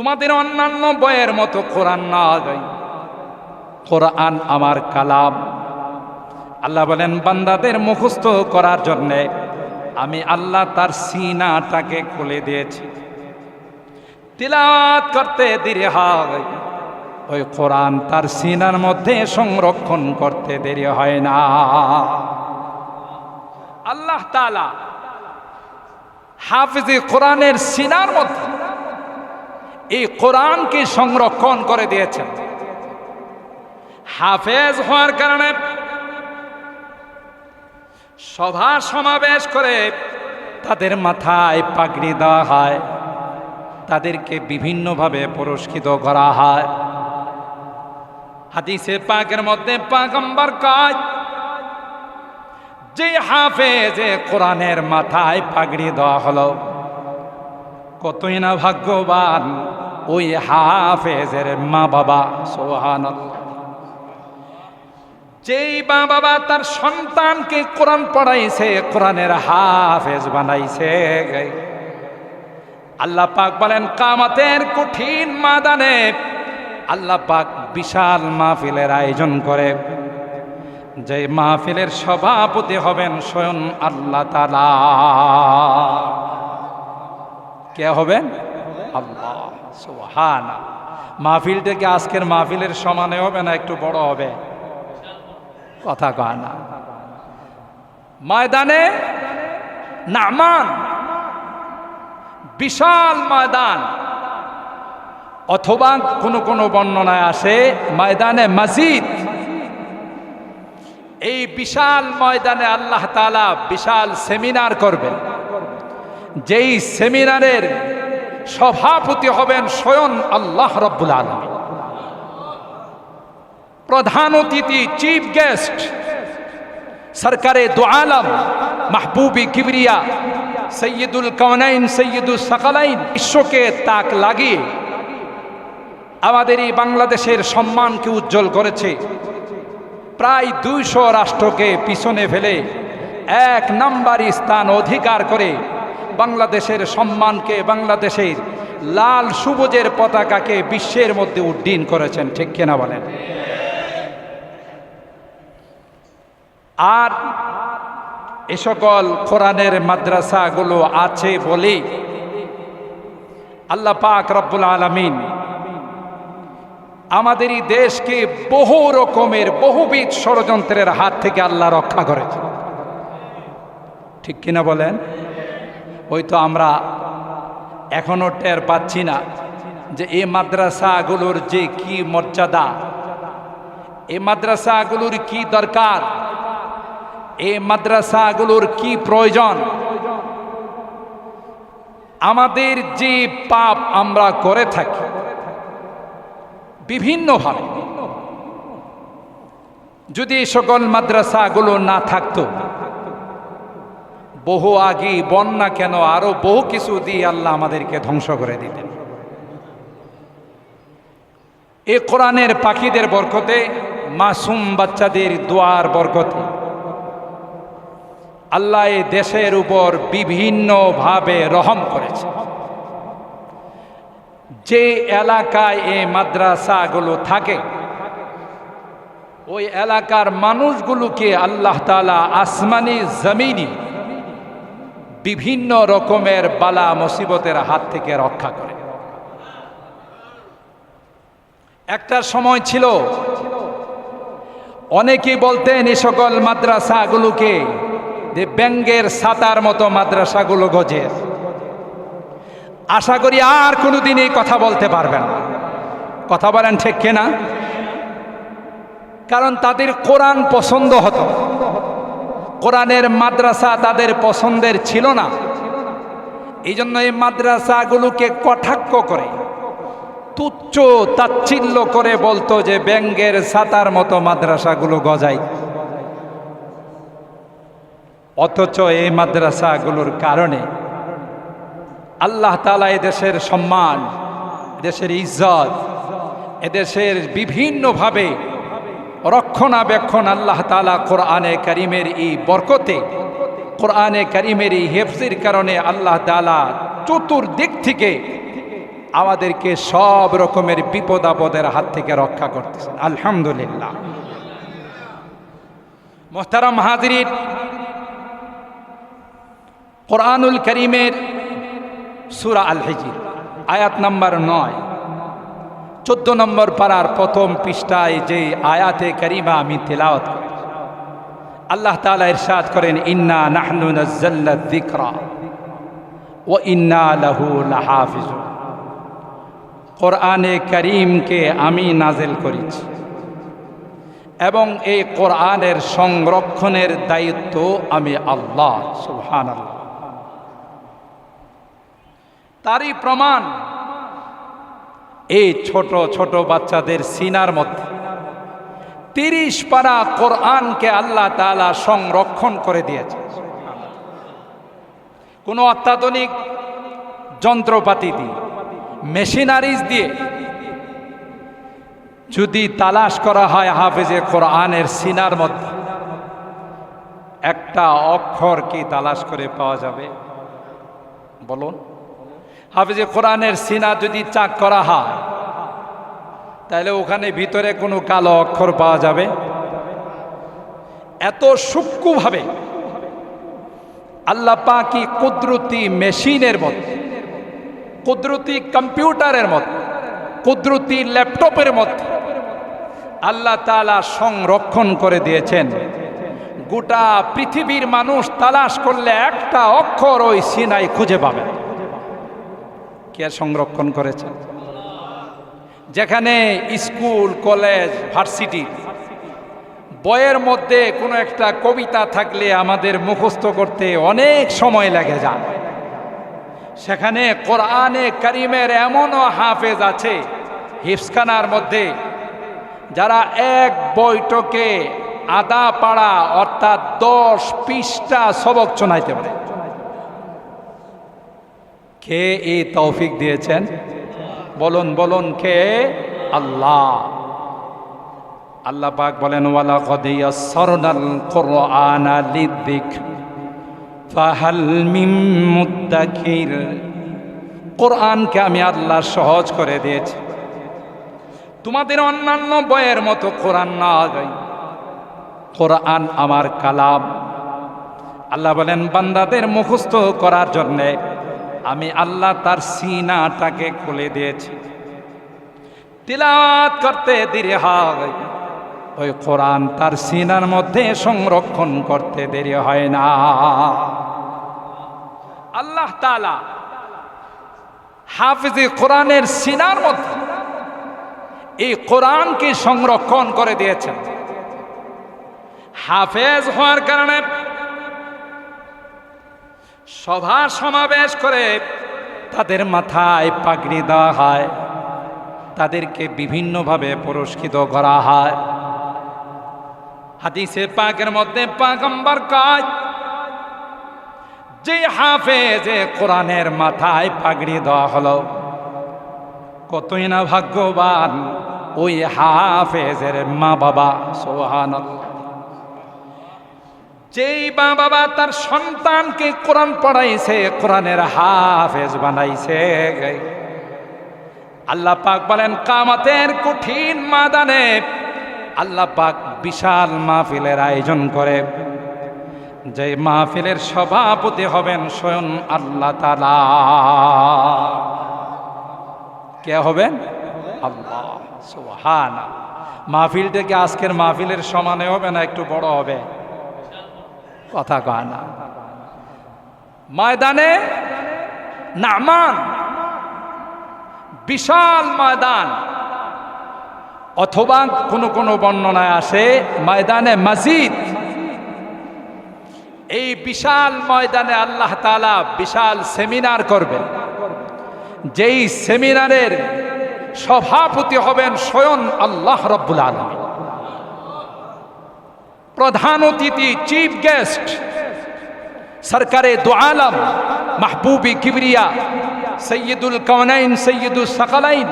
তোমাদের অন্যান্য বইয়ের মতো কোরআন না গাই কোরআন আমার কালাম। আল্লাহ বলেন, বান্দাদের মুখস্থ করার জন্যে আমি আল্লাহ তার সিনাটাকে খুলে দিয়েছি। তিলাত করতে দেরি হয়। ওই কোরআন তার সিনার মধ্যে সংরক্ষণ করতে দেরি হয় না। আল্লাহ তালা হাফিজি কোরআনের সিনার মধ্যে এই কোরআনকে সংরক্ষণ করে দিয়েছেন। হাফেজ হওয়ার কারণে সভা সমাবেশ করে তাদের মাথায় পাগড়ি দেওয়া হয়, তাদেরকে বিভিন্নভাবে পুরস্কৃত করা হয়। হাদিসে পাকের মধ্যে পাগম্বর কাজ যে হাফেজে কোরআনের মাথায় পাগড়ি দেওয়া হলো, কতই না ভাগ্যবান ওই হাফেজের মা বাবা সোহান যেই মা বাবা তার সন্তানকে কোরআন পড়াইছে, কোরআনের হাফেজ বানাইছে আল্লাহ পাক বলেন, কামাতের কঠিন মাদানে আল্লাহ পাক বিশাল মাহফিলের আয়োজন করে। যে মাহফিলের সভাপতি হবেন স্বয়ং আল্লাহ তালা কে হবেন? আল্লাহ। সুবহানা মাহফিলটা আজকের মাহফিলের সমানে হবে না একটু বড় হবে? কথা কয় না। ময়দানে নামান, বিশাল ময়দান, অথবা কোনো কোনো বর্ণনায় আসে ময়দানে মসজিদ। এই বিশাল ময়দানে আল্লাহ তালা বিশাল সেমিনার করবেন। যেই সেমিনারের সভাপতি হবেন স্বয়ং আল্লাহ রব্বুল আলমী প্রধান অতিথি চিফ গেস্ট সরকারে দু আলম, মাহবুবি কিবরিয়া, সৈয়দুল কওনাইন সৈয়দুল সকালাইন, বিশ্বকে তাক লাগিয়ে আমাদের এই বাংলাদেশের সম্মানকে উজ্জ্বল করেছে। প্রায় দুইশো রাষ্ট্রকে পিছনে ফেলে এক নাম্বারই স্থান অধিকার করে বাংলাদেশের সম্মানকে বাংলাদেশের লাল সুবজের পতাকাকে বিশ্বের মধ্যে উড্ডীন করেছেন, ঠিক কিনা বলেন? আর এ সকল কোরআনের মাদ্রাসাগুলো আছে বলে আল্লাহ পাক রব্বুল আলমিন আমাদের এই দেশকে বহু রকমের বহুবিধ ষড়যন্ত্রের হাত থেকে আল্লাহ রক্ষা করেছে ঠিক কিনা বলেন? ওই তো আমরা এখনও টের পাচ্ছি না যে এই মাদ্রাসাগুলোর যে কি মর্যাদা এই মাদ্রাসাগুলোর কি দরকার এই মাদ্রাসাগুলোর কি প্রয়োজন। আমাদের যে পাপ আমরা করে থাকি, বিভিন্নভাবে, যদি সকল মাদ্রাসাগুলো না থাকতো বহু আগে, বন্যা কেন, আরও বহু কিছু দিয়ে আল্লাহ আমাদেরকে ধ্বংস করে দিতেন এ কোরআনের পাখিদের বরকতে, মাসুম বাচ্চাদের দোয়ার বরকতে, আল্লাহ এই দেশের উপর বিভিন্নভাবে রহম করেছে। যে এলাকায় এই মাদ্রাসাগুলো থাকে, ওই এলাকার মানুষগুলোকে আল্লাহ তালা আসমানি, জমিনি বিভিন্ন রকমের বালা মুসিবতের হাত থেকে রক্ষা করে। একটা সময় ছিল, অনেকেই বলতেন এই সকল মাদ্রাসাগুলোকে যে ব্যাঙ্গের সাতার মতো মাদ্রাসাগুলো গজে। আশা করি আর কোনোদিন এই কথা বলতে পারবেন কথা বলেন ঠিক কিনা? কারণ তাদের কোরআন পছন্দ হতো। কোরআনের মাদ্রাসা তাদের পছন্দের ছিল না। এই জন্য এই মাদ্রাসাগুলোকে কটাক্ষ করে, তুচ্ছ তাচ্ছিল্য করে বলতো যে ব্যাঙ্গের সাতার মতো মাদ্রাসাগুলো গজাই অথচ এই মাদ্রাসাগুলোর কারণে আল্লাহ তালা এদেশের সম্মান, এদেশের ইজ্জত, এদেশের বিভিন্নভাবে রক্ষণাবেক্ষণ আল্লাহ তালা কোরআনে করিমের এই বরকতে, কোরআনে করিমের এই হেফজির কারণে আল্লাহ তালা চতুর্দিক থেকে আমাদেরকে সব রকমের বিপদ আপদের হাত থেকে রক্ষা করতেছেন। আলহামদুলিল্লাহ। মোহতারাম হাজরিন, কোরআনুল করিমের সুরা আল হিজির আয়াত নাম্বার নয়। চোদ্দ নম্বর পাড়ার প্রথম পৃষ্ঠায় যে আয়াতে করিমা আমি তেলাওয়াত করি। আল্লাহ তালা ইরশাদ করেন, ইন্না নাহনু যিকরা ও ইন্না লাহু লাহাফিজুন। কোরআনে করিমকে আমি নাজেল করেছি এবং এই কোরআনের সংরক্ষণের দায়িত্ব আমি আল্লাহ সুবহান আল্লাহ তারই প্রমাণ এই ছোট ছোট বাচ্চাদের সিনার মধ্যে তিরিশ পারা কোরআনকে আল্লাহ তালা সংরক্ষণ করে দিয়েছে। কোনো অত্যাধুনিক যন্ত্রপাতি দিয়ে, মেশিনারিজ দিয়ে যদি তালাশ করা হয় হাফেজে কোরআনের সিনার মধ্যে, একটা অক্ষর কি তালাশ করে পাওয়া যাবে? বলুন। হাফেজে কোরআনের সিনা যদি চাক করা হয়, তাহলে ওখানে ভিতরে কোনো কালো অক্ষর পাওয়া যাবে। এত সূক্ষ্মভাবে আল্লাহ পাকি কুদরতি মেশিনের মধ্যে কুদরতি কম্পিউটারের মধ্যে কুদরতি ল্যাপটপের মধ্যে আল্লাহ তালা সংরক্ষণ করে দিয়েছেন। গোটা পৃথিবীর মানুষ তালাশ করলে একটা অক্ষর ওই সিনাই খুঁজে পাবে। কে সংরক্ষণ করেছেন যেখানে স্কুল, কলেজ, ভার্সিটি, বইয়ের মধ্যে কোনো একটা কবিতা থাকলে আমাদের মুখস্থ করতে অনেক সময় লাগে যায়। সেখানে কোরআনে করিমের এমনও হাফেজ আছে হিফসখানার মধ্যে, যারা এক বৈঠকে আদা পাড়া অর্থাৎ দশ পৃষ্ঠা সবক চনাইতে পারে। কে এই তৌফিক দিয়েছেন? বলুন বলুন, কে? আল্লাহ। আল্লাহ পাক বলেন ওয়ালা কদিয়া সরনাল কোরআনা লিদিক ফাহাল মিম মুদ্দাকির। কোরআনকে আমি আল্লাহ সহজ করে দিয়েছি। তোমাদের অন্যান্য বইয়ের মতো কোরআন না গাই কোরআন আমার কালাম। আল্লাহ বলেন, বান্দাদের মুখস্থ করার জন্যে আমি আল্লাহ তার সিনাটাকে খুলে দিয়েছি। তিলাওয়াত করতে দেরি হয়। ওই কোরআন তার সিনার মধ্যে সংরক্ষণ করতে দেরি হয় না। আল্লাহ তালা হাফিজে কোরআনের সিনার মধ্যে এই কোরআনকে সংরক্ষণ করে দিয়েছেন। হাফেজ হওয়ার কারণে সভা সমাবেশ করে তাদের মাথায় পাগড়ি দেওয়া হয়। তাদেরকে বিভিন্নভাবে পুরস্কৃত করা হয়। হাদিসে পাকের মধ্যে পাগম্বর কাজ যে হাফেজে কোরআনের মাথায় পাগড়ি দেওয়া হলো, কতই না ভাগ্যবান ওই হাফেজের মা বাবা সোহান যেই মা বাবা তার সন্তানকে কোরআন পড়াইছে, কোরআনের হাফেজ বানাইছে আল্লাহ পাক বলেন, কামাতের কঠিন মাদানে আল্লাহ পাক বিশাল মাহফিলের আয়োজন করে। যে মাহফিলের সভাপতি হবেন স্বয়ং আল্লাহ তালা কে হবেন? আল্লাহ সুহান মাহফিলটা কি আজকের মাহফিলের সমানে হবে না একটু বড় হবে? কথা কয় না। ময়দানে নামান, বিশাল ময়দান। অথবা কোনো কোনো বর্ণনায় আসে ময়দানে মসজিদ এই বিশাল ময়দানে আল্লাহ তালা বিশাল সেমিনার করবেন। যেই সেমিনারের সভাপতি হবেন স্বয়ং আল্লাহ রব্বুল আলম প্রধান অতিথি চিফ গেস্ট সরকারে দু আলম, মাহবুবি কিবরিয়া, সৈয়দুল কওনাইন, সৈয়দুল সকালাইন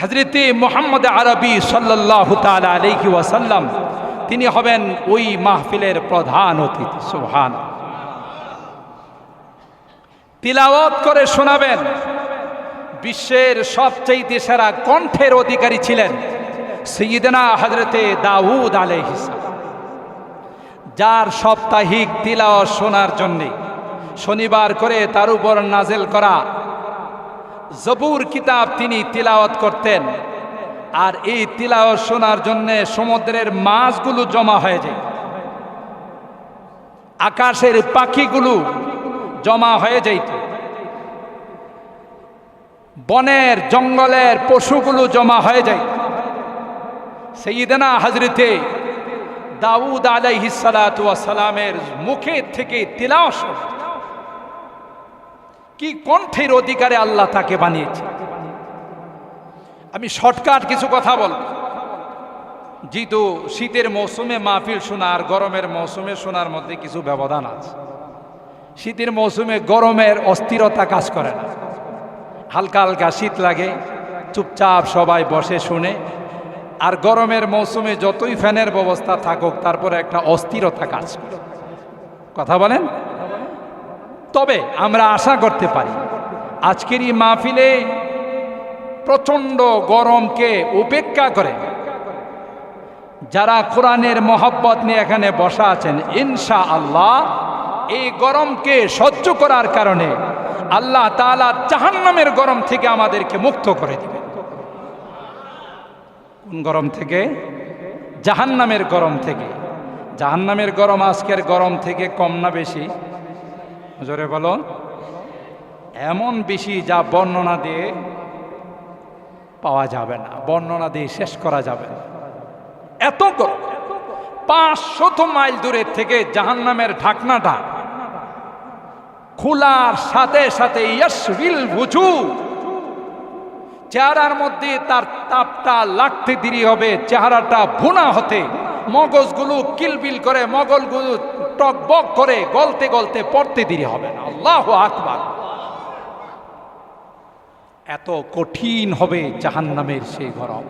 হজরতে মোহাম্মদ আরবি সাল্লাহ তালা আলহি ওয়াসাল্লাম, তিনি হবেন ওই মাহফিলের প্রধান অতিথি সুহান তিলাওয়াত করে শোনাবেন, বিশ্বের সবচেয়ে সেরা কণ্ঠের অধিকারী ছিলেন সৈয়দনা হজরতে দাউদ আলাইহিস যার সাপ্তাহিক তিলাওয়াত শোনার জন্যে শনিবার করে তার উপর নাজেল করা জবুর কিতাব তিনি তিলাওয়াত করতেন। আর এই তিলাওয়াত শোনার জন্যে সমুদ্রের মাছগুলো জমা হয়ে যায়। আকাশের পাখিগুলো জমা হয়ে যাইত। বনের জঙ্গলের পশুগুলো জমা হয়ে যায় সেইদানা হাজরিতে দাউদ আলাইহিসালামের মুখে থেকে শোনা কি কণ্ঠের অধিকারে আল্লাহ তাকে বানিয়েছে? আমি শর্টকাট কিছু কথা বল যেহেতু শীতের মৌসুমে মাহফিল শোনা আর গরমের মৌসুমে শোনার মধ্যে কিছু ব্যবধান আছে। শীতের মৌসুমে গরমের অস্থিরতা কাজ করে না। হালকা হালকা শীত লাগে, চুপচাপ সবাই বসে শুনে আর গরমের মৌসুমে যতই ফ্যানের ব্যবস্থা থাকুক, তারপরে একটা অস্থিরতা কাজ কথা বলেন? তবে আমরা আশা করতে পারি আজকের এই মাহফিলে প্রচণ্ড গরমকে উপেক্ষা করে যারা কোরআনের মহব্বত নিয়ে এখানে বসা আছেন ইনশা আল্লাহ এই গরমকে সহ্য করার কারণে আল্লাহ তালা জাহান্নামের গরম থেকে আমাদেরকে মুক্ত করে দিবে কোন গরম থেকে? জাহান্নামের গরম থেকে। জাহান্নামের গরম আজকের গরম থেকে কম না বেশি? জোরে বলো। এমন বেশি যা বর্ণনা দিয়ে পাওয়া যাবে না, বর্ণনা দিয়ে শেষ করা যাবে না। এত গরম। পাঁচশত মাইল দূরের থেকে জাহান্নামের ঢাকনাটা খোলার সাথে সাথে ইয়াসবিল বুঝু চেহারার মধ্যে তার তাপটা লাগতে দেরি হবে, চেহারাটা ভুনা হতে। মগজগুলো কিলবিল করে, মগলগুলো টকবক করে গলতে গলতে পড়তে দেরি হবে না। আল্লাহ আকবার। এত কঠিন হবে জাহান্নামের সেই গরম।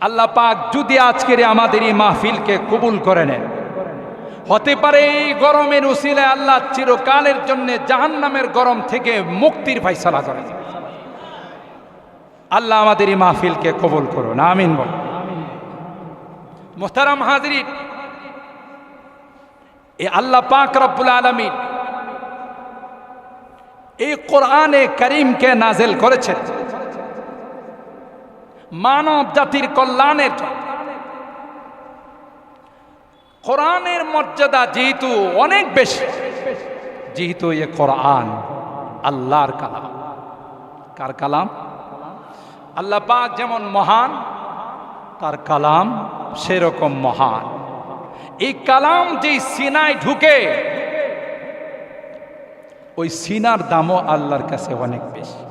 আল্লাহ পাক যদি আজকের আমাদের এই মাহফিলকে কবুল করে নেন। হতে পারে এই গরমের উসিলে আল্লাহ চিরকালের জন্য জাহান্নামের গরম থেকে মুক্তির ফাইসলা করেন আল্লাহ আমাদের এই মাহফিলকে কবুল করুন, আমিন বল। মোহতারাম হাজরিন, এ আল্লাহ পাক রব্বুল আলমিন এই কোরআনে করিমকে নাজেল করেছেন। মানব জাতির কল্যাণের কোরআনের মর্যাদা যেহেতু অনেক বেশি, যেহেতু এ কোরআন আল্লাহর কালাম। কার কালাম? আল্লাহ পাক যেমন মহান, তার কালাম সেরকম মহান। এই কালাম যেই সিনায় ঢুকে, ওই সিনার দামও আল্লাহর কাছে অনেক বেশি।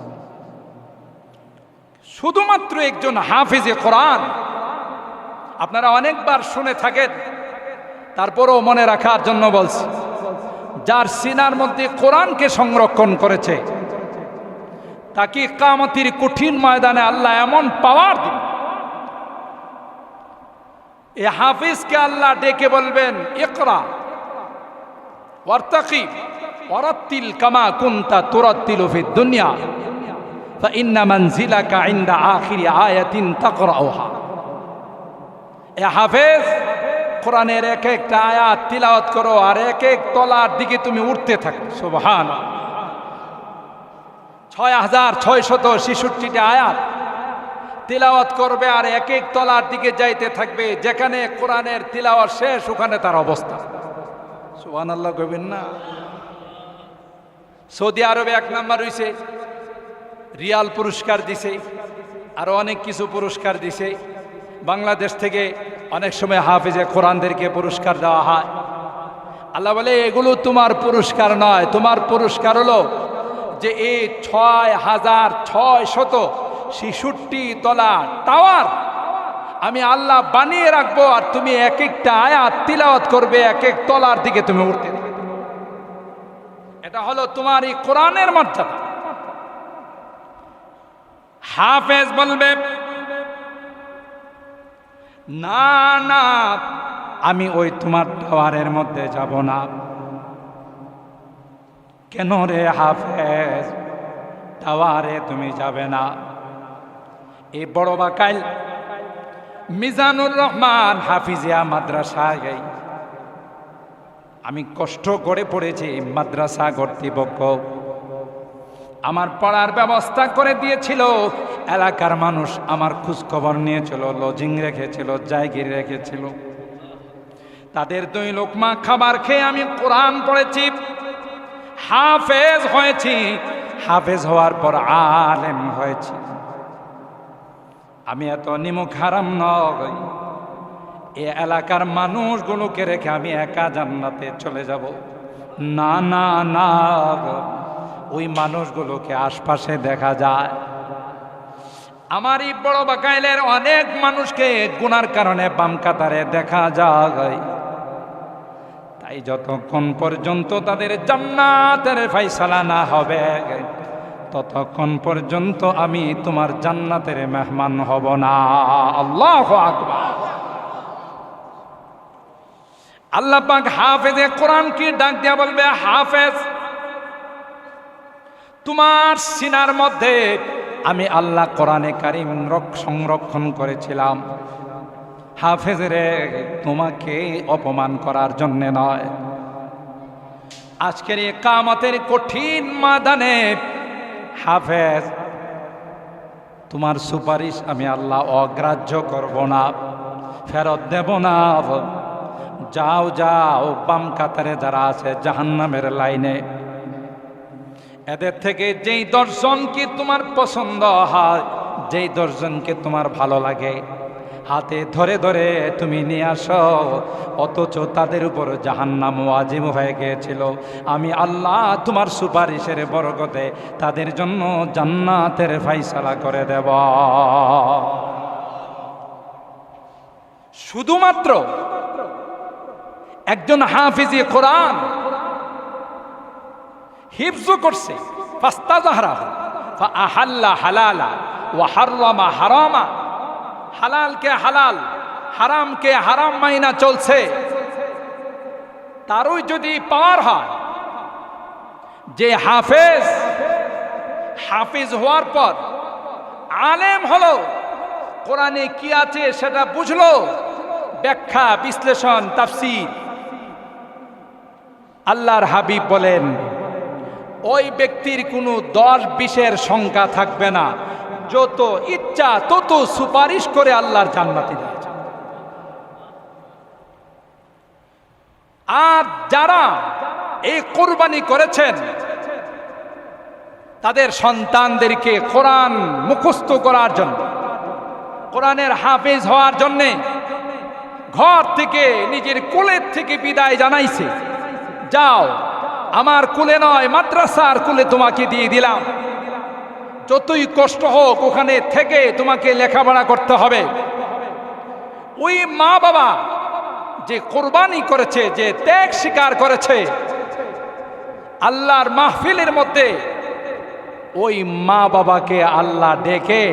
শুধুমাত্র একজন হাফিজে কোরআন, আপনারা অনেকবার শুনে থাকেন, তারপরেও মনে রাখার জন্য বলছি, যার সিনার মধ্যে কোরআনকে সংরক্ষণ করেছে তাকে কামতির কঠিন ময়দানে আল্লাহ এমন পাওয়ার দিন এ হাফিজকে আল্লাহ ডেকে বলবেন ইকরা ওয়ার্তাকি ওয়ারাত্তিল কামা কুন্তা তুরাত্তিলু ফিদ দুনিয়া فإن منزلك عند آخر آية تقرأها এ হাফেজ কোরআনের এক একটা আয়াত তিলাওয়াত করো আর এক এক তলার দিকে তুমি উঠতে থাকো সুবহান ছয় হাজার ছয় শত ছেষট্টিটা আয়াত। তিলাওয়াত করবে আর এক এক তলার দিকে যাইতে থাকবে, যেখানে কোরআনের তিলাওয়াত শেষ, ওখানে তার অবস্থা। সুবহান আল্লাহ কবেন না। সৌদি আরবে এক নাম্বার হইছে, রিয়াল পুরস্কার দিছে আরও অনেক কিছু পুরস্কার দিছে। বাংলাদেশ থেকে অনেক সময় হাফিজে কোরআনদেরকে পুরস্কার দেওয়া হয়। আল্লাহ বলে, এগুলো তোমার পুরস্কার নয়, তোমার পুরস্কার হলো যে এই ছয় হাজার ছয় শত ছেষট্টি তলা টাওয়ার আমি আল্লাহ বানিয়ে রাখব আর তুমি এক একটা আয়াত তিলাওয়াত করবে, এক এক তলার দিকে তুমি উঠতে এটা হলো তোমার এই কোরআনের মর্যাদা হাফেজ বলবে, না না, আমি ওই তোমার টাওয়ারের মধ্যে যাব না। কেন রে হাফেজ? টাওয়ারে তুমি যাবে না। এই বড় বাকাইল, মিজানুর রহমান হাফিজিয়া মাদ্রাসায় আমি কষ্ট করে পড়েছি মাদ্রাসা কর্তৃপক্ষ। আমার পড়ার ব্যবস্থা করে দিয়েছিল। এলাকার মানুষ আমার খোঁজখবর নিয়েছিল, লজিং রেখেছিল, জায়গির রেখেছিল। তাদের দুই লোকমা খাবার খেয়ে আমি কোরআন পড়েছি। হাফেজ হয়েছি। হাফেজ হওয়ার পর আলেম হয়েছি। আমি এত নিমুখ হারাম নই। এ এলাকার মানুষগুলোকে রেখে আমি একা জান্নাতে চলে যাব। না না না ওই মানুষগুলোকে আশপাশে দেখা যায়। আমার এই বড় বাকাইলের অনেক মানুষকে গুনার কারণে বাম কাতারে দেখা যায়। তাই যতক্ষণ পর্যন্ত তাদের জান্নাতের ফাইসালা না হবে, ততক্ষণ পর্যন্ত আমি তোমার জান্নাতের মেহমান হব না। আল্লাহ আকবার। আল্লাহ পাক হাফেজে কোরআন কি ডাক দিয়া বলবে? হাফেজ, তোমার সিনার মধ্যে আমি আল্লাহ কোরআনে কারিম রক- সংরক্ষণ করেছিলাম। হাফেজ রে তোমাকে অপমান করার জন্যে নয়। আজকের এই কামতের কঠিন মাদানে হাফেজ, তোমার সুপারিশ আমি আল্লাহ অগ্রাহ্য করব না, ফেরত দেব না। যাও যাও, বাম কাতারে যারা আছে জাহান্নামের লাইনে। এদের থেকে যেই দর্শনকে তোমার পছন্দ হয়, যেই দর্শনকে তোমার ভালো লাগে হাতে ধরে ধরে তুমি নিয়ে আসো। অথচ তাদের উপর জাহান্নাম ওয়াজিব হয়ে গিয়েছিল। আমি আল্লাহ তোমার সুপারিশের বরকতে তাদের জন্য জান্নাতের ফাইসালা করে দেব। শুধুমাত্র একজন হাফিজি কোরআন হিফজু করছে। ফাস্তা জাহরা আহাল্লা হালালা ও হারলামা হারামা। হালালকে হালাল হারামকে হারাম মাইনা চলছে। তারই যদি পাওয়ার হয়, যে হাফেজ, হাফিজ হওয়ার পর আলেম হলো, কোরআনে কি আছে সেটা বুঝলো, ব্যাখ্যা, বিশ্লেষণ, তাফসির। আল্লাহর হাবিব বলেন, ওই ব্যক্তির কোনো দশ বিশের সংখ্যা থাকবে না। যত ইচ্ছা, তত সুপারিশ করে আল্লাহর জান্নাতি দিয়ে যাবে। আর যারা এই কোরবানি করেছেন, তাদের সন্তানদেরকে কোরআন মুখস্থ করার জন্য, কোরআনের হাফেজ হওয়ার জন্যে ঘর থেকে নিজের কুলের থেকে বিদায় জানাইছে যাও, আমার কুলে নয়, মাদ্রাসার কুলে তোমাকে দিয়ে দিলাম যতই কষ্ট হোক, ওখানে থেকে তোমাকে লেখাপড়া করতে হবে। ওই মা বাবা যে কোরবানি করেছে, যে ত্যাগ স্বীকার করেছে, আল্লাহর মাহফিলের মধ্যে ওই মা বাবাকে আল্লাহ ডেকে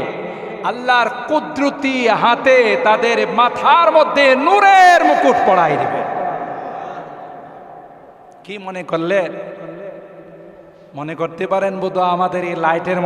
আল্লাহর কুদরতি হাতে তাদের মাথার মধ্যে নূরের মুকুট পড়াই দেবে। কি মনে করলেন মনে করতে পারেন বোধ আমাদের এই লাইটের